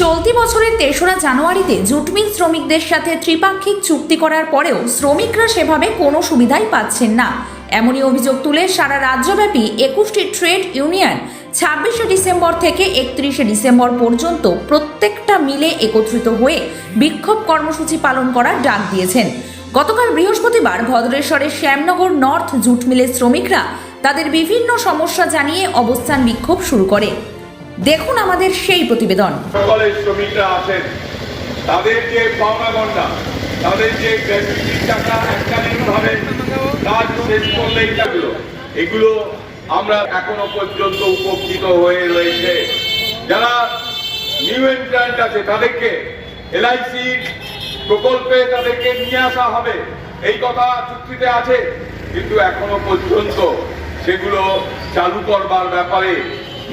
চলতি বছরের তেসরা জানুয়ারিতে জুটমিল শ্রমিকদের সাথে ত্রিপাক্ষিক চুক্তি করার পরেও শ্রমিকরা সেভাবে কোনো সুবিধাই পাচ্ছেন না। এমনই অভিযোগ তুলে সারা রাজ্যব্যাপী একুশটি ট্রেড ইউনিয়ন ছাব্বিশে ডিসেম্বর থেকে একত্রিশে ডিসেম্বর পর্যন্ত প্রত্যেকটা মিলে একত্রিত হয়ে বিক্ষোভ কর্মসূচি পালন করার ডাক দিয়েছেন। গতকাল বৃহস্পতিবার ভদ্রেশ্বরের শ্যামনগর নর্থ জুট মিলের শ্রমিকরা তাদের বিভিন্ন সমস্যা জানিয়ে অবস্থান বিক্ষোভ শুরু করে। দেখুন আমাদের সেই প্রতিবেদন। সকলের শ্রমিকরা আছেন। তাদের যে পাওনা গন্ডা তাদের যে গ্র্যাচুইটির টাকা এককালীনভাবে কাজ শেষ করলেই থাকল এগুলো আমরা এখনও পর্যন্ত উপকৃত হয়ে রয়েছে। যারা নিউ এন্ট্রান্ট আছে, তাদেরকে এলআইসি প্রকল্পে তাদেরকে নিয়ে আসা হবে। এই কথা চুক্তিতে আছে, কিন্তু এখনও পর্যন্ত সেগুলো চালু করবার ব্যাপারে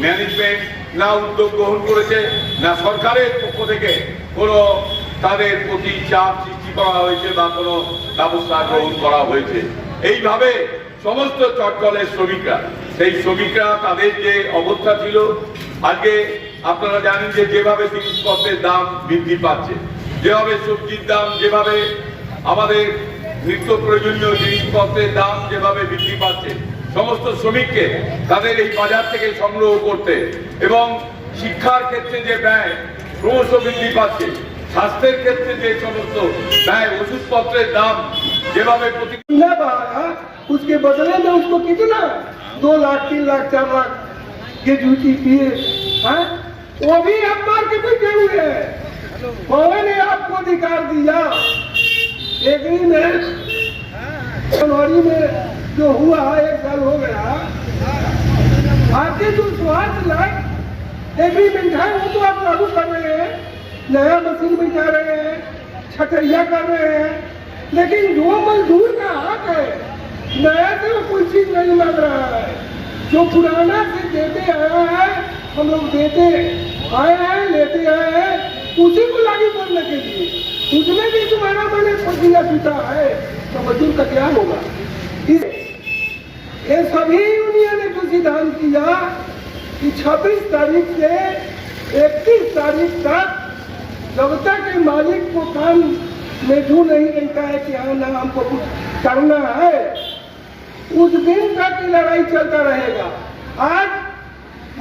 ম্যানেজমেন্ট না উদ্যোগ গ্রহণ করেছে, না সরকারের পক্ষ থেকে কোনো তাদের প্রতি চাপ সৃষ্টি করা হয়েছে বা কোনো ব্যবস্থা গ্রহণ করা হয়েছে। এইভাবে সমস্ত চটকলের শ্রমিকরা, সেই শ্রমিকরা তাদের যে অবস্থা ছিল, আজকে আপনারা জানেন যে যেভাবে জিনিসপত্রের দাম বৃদ্ধি পাচ্ছে, যেভাবে সবজির দাম, যেভাবে আমাদের নিত্য প্রয়োজনীয় জিনিসপত্রের দাম যেভাবে বৃদ্ধি পাচ্ছে সমস্ত শ্রমিককে তাদের এই বাজার থেকে সংগ্রহ করতে এবং শিক্ষার ক্ষেত্রে যে ব্যয় ক্রমশ বৃদ্ধি পাচ্ছে স্বাস্থ্যের ক্ষেত্রে যে সমস্ত ব্যয় ওষুধপত্রের দাম যেভাবে প্রতি न बढ़ाया उसके बदले में उसको कितना दो लाख तीन लाख चार लाख के जूती किए हैं वो भी आप मार के बैठे हुए हैं कौन ने आपको अधिकार दिया एग्रीमेंट जनवरी में जो हुआ एक साल हो गया। आपके जो स्वास्थ्य लाख एग्रीमेंट है वो तो आप लागू कर रहे हैं। नया मशीन बिठा रहे हैं छटैया कर रहे हैं। लेकिन जो मजदूर का हक है, नया से कोई चीज़ नहीं लग रहा है। जो पुराना से देते आया है, हम लोग देते आए हैं, लेते आए हैं, उसी को लागू करने के लिए। उसमें भी तुम्हारा मैंने पसीना छूटा है तो मजदूर का क्या होगा? ये सभी यूनियन ने जो सिद्धांत किया कि 26 तारीख से 31 तारीख तक जब तक मालिक को काम में जो नहीं रहता है कि हाँ ना, हमको कुछ करना है। उस दिन तक की लड़ाई चलता रहेगा। आज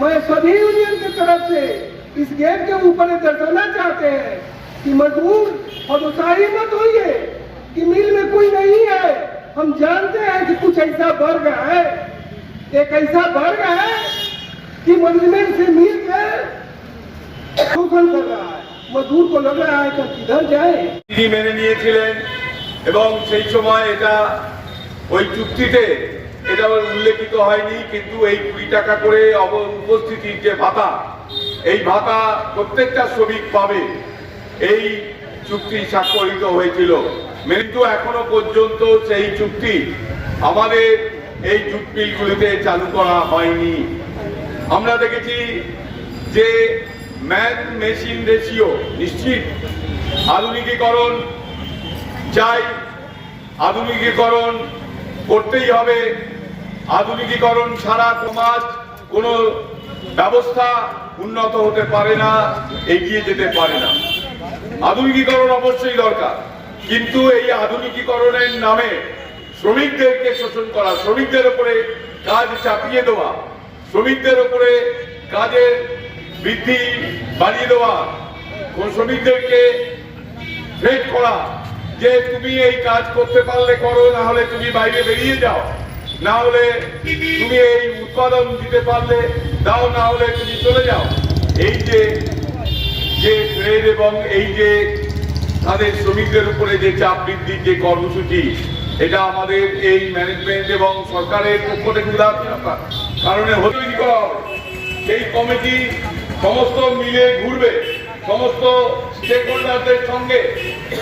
मैं सभी यूनियन की तरफ़ से इस गेट के ऊपर दर्शाना चाहते हैं कि मजदूर और मत होइए कि मिल में कोई नहीं है। हम जानते हैं कि कुछ ऐसा वर्ग है एक ऐसा वर्ग है कि मैनेजमेंट से मिल कर शोषण कर रहा है मजदूर को लग रहा है कि किधर जाए তিনি মেনে নিয়েছিলেন এবং সেই সময় এটা ওই চুক্তিতে এটা উল্লেখিত হয়নি কিন্তু এই কুড়ি টাকা করে অব- উপস্থিতির যে ভাতা এই ভাতা প্রত্যেকটা শ্রমিক পাবে এই চুক্তি স্বাক্ষরিত হয়েছিল কিন্তু এখনও পর্যন্ত সেই চুক্তি আমাদের এই মিলগুলিতে চালু করা হয়নি। আমরা দেখেছি যে ম্যান মেশিন রেশিও নিশ্চিত। আধুনিকীকরণ চাই, আধুনিকীকরণ করতেই হবে। আধুনিকীকরণ ছাড়া সমাজ কোনো ব্যবস্থা উন্নত হতে পারে না, এগিয়ে যেতে পারে না। আধুনিকীকরণ অবশ্যই দরকার। কিন্তু এই আধুনিকীকরণের নামে শ্রমিকদেরকে শোষণ করা, শ্রমিকদের উপরে কাজ চাপিয়ে দেওয়া, শ্রমিকদের উপরে কাজের বৃদ্ধি বাড়িয়ে দেওয়া শ্রমিকদেরকে থ্রেট করা যে তুমি এই কাজ করতে পারলে করো, না হলে তুমি বাইরে বেরিয়ে যাও, না হলে তুমি এই উৎপাদন দিতে পারলে দাও, না হলে তুমি চলে যাও। এই যে যে ট্রেড এবং এই যে তাদের শ্রমিকদের উপরে যে চাপ বৃদ্ধির যে কর্মসূচি এটা আমাদের এই ম্যানেজমেন্ট এবং সরকারের পক্ষ থেকে কারণে তৈরি করা? হবে কমিটি সমস্ত মিলে ঘুরবে সমস্ত স্টেক হোল্ডারদের সঙ্গে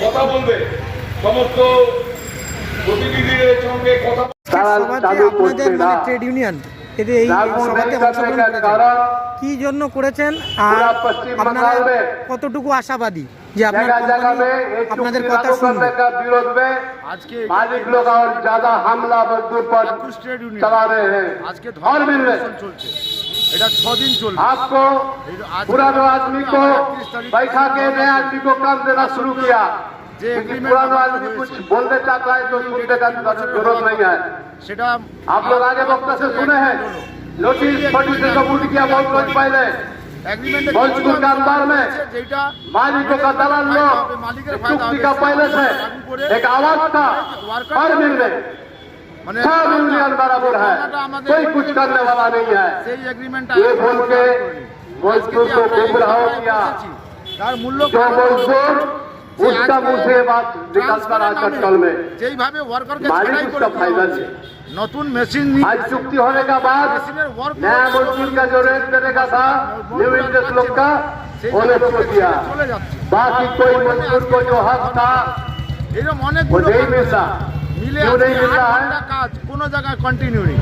কথা বলবে সমস্ত প্রতিনিধিদের সঙ্গে কথা মানে কি জন্য করেছেন? কতটুকু আশাবাদী? যে আপনার जगह जगह কোম্পানি में एक আপনাদের चुक्ति কথা लागू শুনবে करने का विरोध में मालिक लोग और ज्यादा हमला मजदूर पर चला रहे हैं আজকে और मिल रहे ধর্ম চলছে এটা ছদিন চলবে आपको पुराने आदमी को बैठा के नए आदमी को काम देना शुरू किया क्योंकि पुराना आदमी कुछ बोलने चाहता है तो सुनने का जरूरत नहीं है সেটা आप लोग आगे वक्त से सुने हैं नोटिस छोटी से सबूत किया बहुत कुछ पहले मुल्क का दरबार में मालिकों का दलाल लोग चुप्पी का पहले से एक आवाज था पर मिल गई छह मिलियन बराबर है कोई कुछ करने वाला नहीं है ये बोल के मजदूर को गुमराह किया जो मजदूर उसका मुंह से ये बात निकलता रहा चट्टल में যেইভাবে ওয়ার্কারকে मालिक ছাড়াই उसका করে फायदा দিয়েছে, नहीं নতুন মেশিন आज चुक्ति होने का बाद মেশিনের ওয়ার্ক नया मजदूर का जो रेट देने का था न्यू इंडस्ट लोग का उन्हें छूट दिया চলে যাচ্ছে बाकी कोई मजदूर को जो हक था এরকম वो অনেকগুলো नहीं मिलता মিলে কাজ কোনো জায়গায় কন্টিনিউ নেই।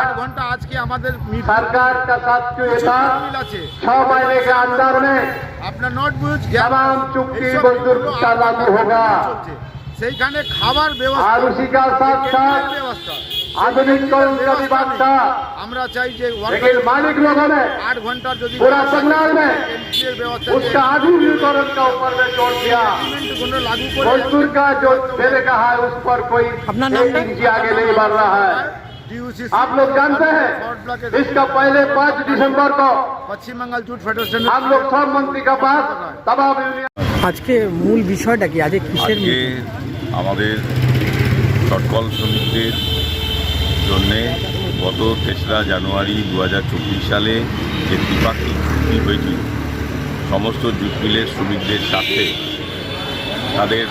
আট ঘণ্টা আজকে আমাদের সরকার আছে। আপনার নোটবুক চুক্তি সেইখানে খাবার ব্যবস্থা ব্যবস্থা। आधुनिक कौन का भी बात था আমরা চাই যে लेकिन मालिक लोगों ने আট ঘন্টার যদি पूरा बंगाल में কেন্দ্রের ব্যবস্থা उसका आधुनिकीकरण का ऊपर में जोर दिया গুলো লাগু করে मजदूर का जो देने का है उस पर कोई अपना नाम एक इंच आगे नहीं बढ़ रहा है DUCC आप लोग जानते हैं इसका पहले पाँच दिसंबर को পশ্চিম বাঙ্গাল জুট ফেডারেশন हम लोग सब मंत्री का पास तमाम यूनियन আজকে মূল বিষয়টা কি আজকে কিসের আজকে আমাদের চটকল শ্রমিকদের জন্যে গত তেসরা জানুয়ারি দু হাজার চব্বিশ সালে যে ত্রিপাক্ষিক চুক্তি হয়েছিল, সমস্ত জুট মিলের শ্রমিকদের সাথে তাদের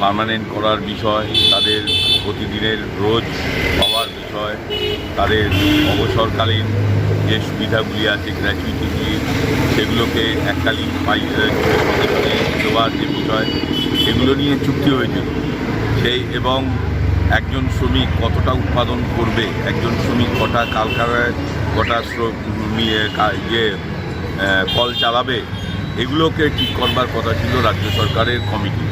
পার্মানেন্ট করার বিষয়, তাদের প্রতিদিনের রোজ পাওয়ার বিষয়, তাদের অবসরকালীন যে সুবিধাগুলি আছে গ্র্যাচুইটিগুলি সেগুলোকে এককালীন দেওয়ার যে বিষয় এগুলো নিয়ে চুক্তি হয়েছিল। সেই এবং একজন শ্রমিক কতটা উৎপাদন করবে? একজন শ্রমিক কটা কালকারায়, কটা ইয়ে ইয়ে কল চালাবে? এগুলোকে ঠিক করবার কথা ছিল রাজ্য সরকারের কমিটি।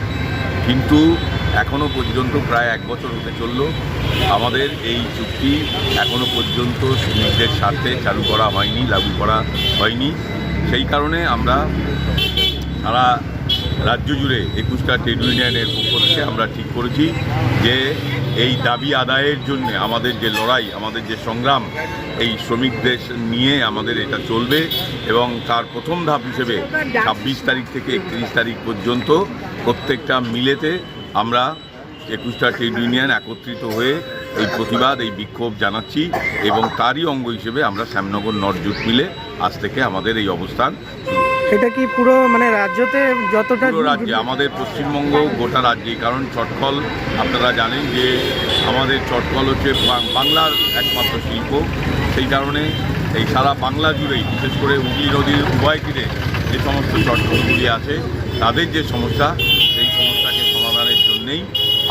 কিন্তু এখনও পর্যন্ত প্রায় এক বছর হতে চলল। আমাদের এই চুক্তি এখনও পর্যন্ত শ্রমিকদের স্বার্থে চালু করা হয়নি, লাগু করা হয়নি। সেই কারণে আমরা সারা রাজ্য জুড়ে একুশটা ট্রেড ইউনিয়নের পক্ষ থেকে আমরা ঠিক করেছি যে এই দাবি আদায়ের জন্য আমাদের যে লড়াই, আমাদের যে সংগ্রাম, এই শ্রমিকদের নিয়ে আমাদের এটা চলবে এবং তার প্রথম ধাপ হিসেবে ছাব্বিশ তারিখ থেকে একত্রিশ তারিখ পর্যন্ত প্রত্যেকটা মিলেতে আমরা একুশটা ট্রেড ইউনিয়ন একত্রিত হয়ে এই প্রতিবাদ, এই বিক্ষোভ জানাচ্ছি এবং তারই অঙ্গ হিসেবে আমরা শ্যামনগর নর্থ জুট মিলে আজ থেকে আমাদের এই অবস্থান শুরু এটা কি পুরো মানে রাজ্যতে যতটা রাজ্যে, আমাদের পশ্চিমবঙ্গ গোটা রাজ্যে কারণ চটকল আপনারা জানেন যে আমাদের চটকল হচ্ছে বাংলার একমাত্র শিল্প। সেই কারণে এই সারা বাংলা জুড়েই, বিশেষ করে হুগলি নদীর উভয় তীরে যে সমস্ত চটকলগুলি আছে, তাদের যে সমস্যা, সেই সমস্যাকে সমাধানের জন্যেই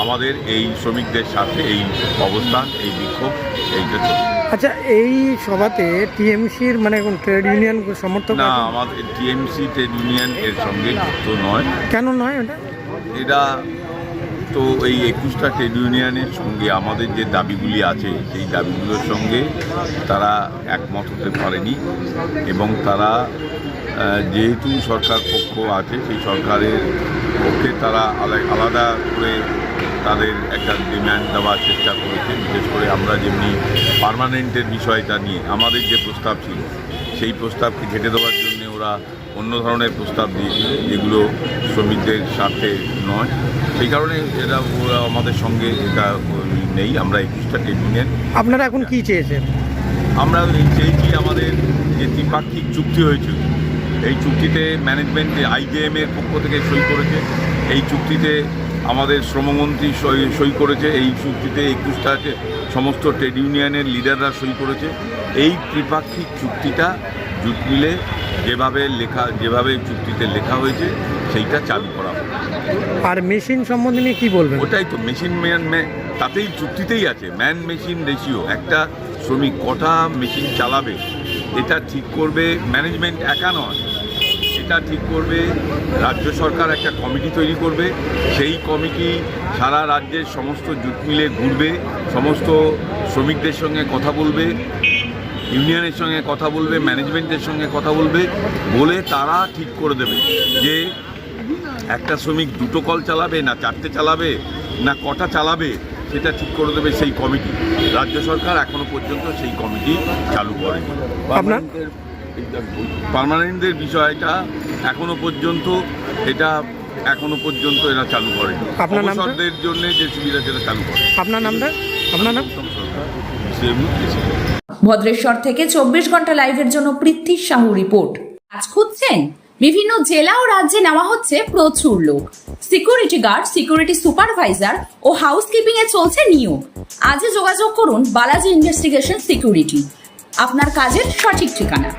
আমাদের এই শ্রমিকদের সাথে এই অবস্থান, এই বিক্ষোভ, এইটা চলছে। আচ্ছা এই সভাতে টিএমসির মানে কোন ট্রেড ইউনিয়ন সমর্থক না? আমাদের টিএমসি ট্রেড ইউনিয়ন এর সঙ্গে যুক্ত নয় কেন নয় ওটা এটা তো এই একুশটা ট্রেড ইউনিয়নের সঙ্গে আমাদের যে দাবিগুলি আছে সেই দাবিগুলোর সঙ্গে তারা একমত হতে পারেনি এবং তারা যেহেতু সরকার পক্ষ আছে সেই সরকারের পক্ষে তারা আলা- আলাদা করে তাদের একটা ডিমান্ড দেওয়ার চেষ্টা করেছে। বিশেষ করে আমরা যেমনি পার্মানেন্টের বিষয়টা নিয়ে আমাদের যে প্রস্তাব ছিল সেই প্রস্তাবকে ঘেটে দেওয়ার জন্য ওরা অন্য ধরনের প্রস্তাব দিয়েছিল। যেগুলো শ্রমিকদের স্বার্থে নয়। সেই কারণে এরা ওরা আমাদের সঙ্গে এটা নেই। আমরা একুশটা ট্রেড ইউনিয়ন আপনারা এখন কি চেয়েছেন? আমরা চেয়েছি আমাদের যে দ্বিপাক্ষিক চুক্তি হয়েছিল এই চুক্তিতে ম্যানেজমেন্টে আইজেএম এর পক্ষ থেকে সই করেছে। এই চুক্তিতে আমাদের শ্রমমন্ত্রী সই সই করেছে এই চুক্তিতে একুশটা টে- সমস্ত ট্রেড ইউনিয়নের লিডাররা সই করেছে। এই ত্রিপাক্ষিক চুক্তিটা জুট মিলে যেভাবে লেখা যেভাবে চুক্তিতে লেখা হয়েছে সেইটা চালু করা হবে আর মেশিন সম্বন্ধে নিয়ে কী বলবেন? ওটাই তো মেশিন ম্যান ম্যা- তাতেই চুক্তিতেই আছে ম্যান মেশিন রেশিও একটা শ্রমিক কটা মেশিন চালাবে এটা ঠিক করবে ম্যানেজমেন্ট একা নয়। এটা ঠিক করবে রাজ্য সরকার একটা কমিটি তৈরি করবে সেই কমিটি সারা রাজ্যের সমস্ত জুট মিলে ঘুরবে সমস্ত শ্রমিকদের সঙ্গে কথা বলবে ইউনিয়নের সঙ্গে কথা বলবে ম্যানেজমেন্টের সঙ্গে কথা বলবে বলে তারা ঠিক করে দেবে যে একটা শ্রমিক দুটো কল চালাবে না চারটে চালাবে না কটা চালাবে সেটা ঠিক করে দেবে সেই কমিটি রাজ্য সরকার এখনও পর্যন্ত সেই কমিটি চালু করেনি আপনার? পার্মানেন্টদের বিষয়টা এখনও পর্যন্ত এটা এখনও পর্যন্ত এরা চালু করেনি। আপনার জন্য যে সুবিধা সেটা চালু করে। আপনার নামটা? আপনার নাম? ভদ্রেশ্বর থেকে চব্বিশ ঘণ্টা লাইভের জন্য পৃথ্বী সাহু রিপোর্ট। কাজ খুঁজছেন? বিভিন্ন জেলা ও রাজ্যে নেওয়া হচ্ছে প্রচুর লোক। সিকিউরিটি গার্ড সিকিউরিটি সুপারভাইজার ও হাউসকিপিং এ চলছে নিয়োগ। আজই যোগাযোগ করুন বালাজি ইনভেস্টিগেশন সিকিউরিটি। আপনার কাজের সঠিক ঠিকানা।